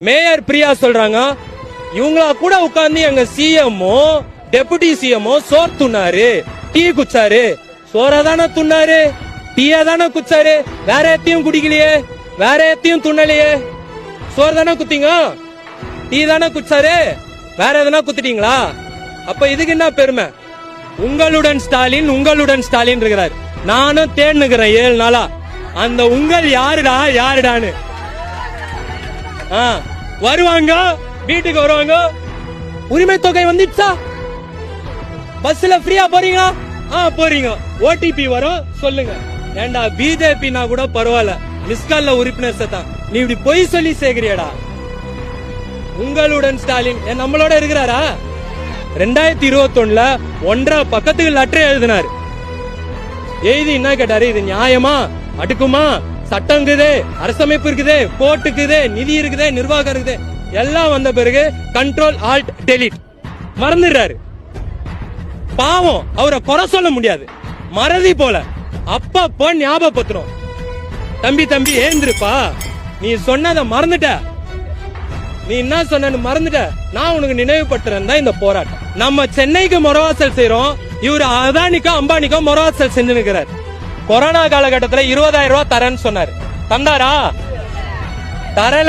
Mayor Priya சொல்றாங்க இவங்களா கூட உட்கார்ந்து எங்க சிஎம்ஓ டெபுட்டி சிஎம்ஓ சோர் துண்ணாரு டீ குச்சாரு சோரா தானே துண்ணாரு டீயா தானே குச்சாரு வேற எத்தையும் குடிக்கலையே. வேற எத்தையும் துண்ணலையே சோறு தானே குத்திங்க? டீ தானே குச்சாரு வேற எதனா குத்துட்டீங்களா? அப்ப இதுக்கு என்ன பெருமை? உங்களுடன் ஸ்டாலின் உங்களுடன் ஸ்டாலின் இருக்கிறார். நானும் தேடுனுக்கிறேன் ஏழு நாளா. அந்த உங்கள் யாருடா யாருடான்னு. வருவாங்க வீட்டுக்கு வருவாங்க. உரிமை தொகை வந்துச்சா பஸ்ல ஃப்ரீயா போறீங்க ஆ போறீங்க. ஓடிபி வரும். சொல்லுங்க. ஏண்டா பிஜேபினா கூட பரவாயில்ல. மிஸ்கால்ல உறுப்பினர் தான் நீ இப்படி பொய் சொல்லி சேர்க்கிறியடா உங்களுடன் ஸ்டாலின். ஏன் நம்மளோட இருக்கிறாரா? ரெண்டாயிரத்தி இருபத்தி ஒண்ணுல ஒன்றரை பக்கத்துக்கு லெட்டர் எழுதினார். எழுதி என்ன கேட்டாரு? இது நியாயமா? அடுக்குமா? சட்டம் இருக்குது அரசமைப்பு இருக்குது கோர்ட் இருக்குது நிதி இருக்குது நிர்வாகம் இருக்குது. எல்லாம் வந்த பிறகு கண்ட்ரோல் ஆல்ட் டெலிட் மறந்துடுறாரு. பாவம் அவரை குறை சொல்ல முடியாது. மறதி போல. அப்பப்போ ஞாபகப்படுத்துறோம். தம்பி தம்பி ஏந்திருப்பா. நீ சொன்னதை மறந்துட்ட. நீ என்ன சொன்னு மறந்துட்ட. நான் உனக்கு நினைவுபட்டுறேன் தான் இந்த போராட்டம். நம்ம சென்னைக்கு மொரவாசல் செய்யறோம் இவர் அதானிக்கோ அம்பானிக்கோ மொரவாசல் செஞ்சு நிற்கிறார் கொரோனா காலகட்டத்தில் இருபதாயிரம் ரூபாய் தரேன்னு சொன்னாரு. தந்தாரா? தரல.